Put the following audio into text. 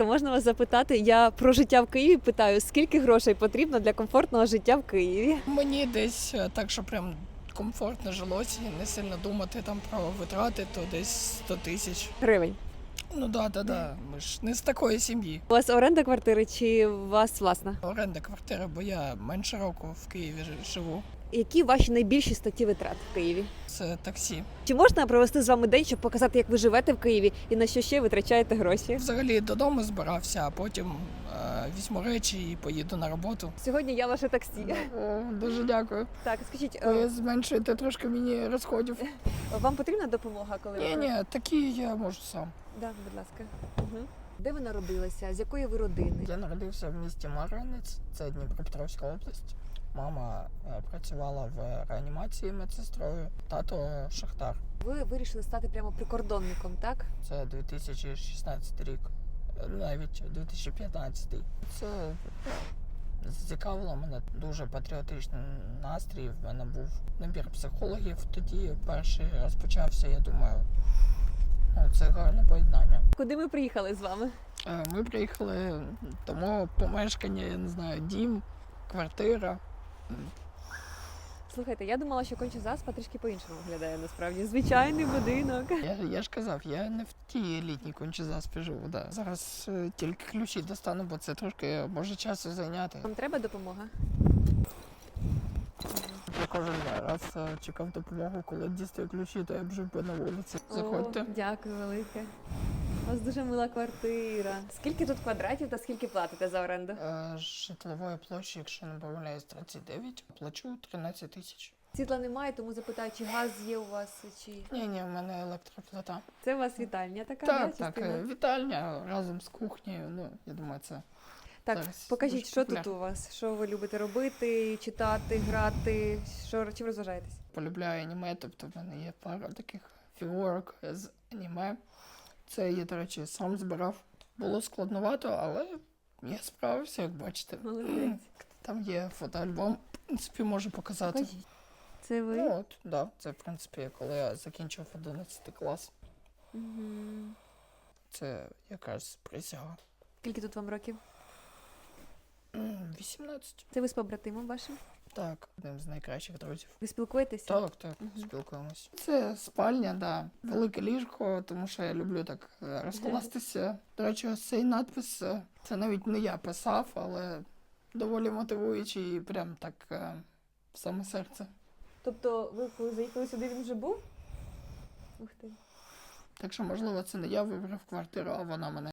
То можна вас запитати, я про життя в Києві питаю, скільки грошей потрібно для комфортного життя в Києві? Мені десь е, так, що прям комфортно жилося, і не сильно думати там про витрати, то десь 100 тисяч. Гривень. Ну да, да, да. Ми ж не з такої сім'ї. У вас оренда квартири чи у вас власна? Оренда квартири, бо я менше року в Києві жи- живу. Які ваші найбільші статті витрат в Києві? Це таксі. Чи можна провести з вами день, щоб показати, як ви живете в Києві і на що ще витрачаєте гроші? Взагалі додому збирався, а потім е, візьму речі і поїду на роботу. Сьогодні я ваше таксі. О, дуже дякую. Так, скажіть, Ви е, зменшуєте трошки мені розходів. вам потрібна допомога, коли Ні, ні, такі я можу сам. Да, будь ласка. Угу. Де ви народилися? З якої ви родини? Я народився в місті Марганець, це Дніпропетровська область. Мама е, працювала в реанімації медсестрою, тато шахтар. Ви вирішили стати прямо прикордонником, так? Це 2016 рік, е, навіть 2015. Це зацікавило мене дуже патріотичний настрій. В мене був набір психологів. Тоді перший розпочався. Я думаю, ну, це гарне поєднання. Куди ми приїхали з вами? Е, Ми приїхали мого помешкання, я не знаю, дім, квартира. Слухайте, я думала, що конча заспа трішки по-іншому виглядає насправді. Звичайний будинок. Я, я ж казав, я не в тій елітній кончі заспі живу. Да. Зараз е, тільки ключі достану, бо це трошки може часу зайняти. Вам треба допомога? Я кожен раз е, чекав допомогу, коли дістаю ключі, то я б жив би на вулиці. Заходьте. О, дякую велике. У вас дуже мила квартира. Скільки тут квадратів та скільки платите за оренду? Е, Житлової площі, якщо не помиляюсь, 39, плачу 13 тисяч. Світла немає, тому запитаю, чи газ є у вас, чи Ні, ні, в мене електроплита. це у вас вітальня така Так, да, так, частина? е, вітальня разом з кухнею. Ну, я думаю, це Так, зараз покажіть, дуже що тут популярно. у вас? Що ви любите робити, читати, грати? Що чим розважаєтесь? полюбляю аніме, тобто в мене є пара таких фігурок з аніме. Це я, до речі, сам збирав. Було складновато, але я справився, як бачите. Молодець. Там є фотоальбом, в принципі, можу показати. Це ви? Ну от, да, це в принципі, коли я закінчив 11 клас. Мгм. Це якраз присяга. Скільки тут вам років? М, 18. Це ви з побратимом вашим? Так, одним з найкращих друзів. Ви спілкуєтеся? Так, так, Мгм. спілкуємось. Це спальня, да. Велике ліжко, тому що я люблю так е, розкластися. До речі, ось цей надпис е, це навіть не я писав, але доволі мотивуючий і прям так е, в саме серце. Тобто, ви коли заїхали сюди, він вже був? Ух ти. Так що, можливо, це не я вибрав квартиру, а вона мене.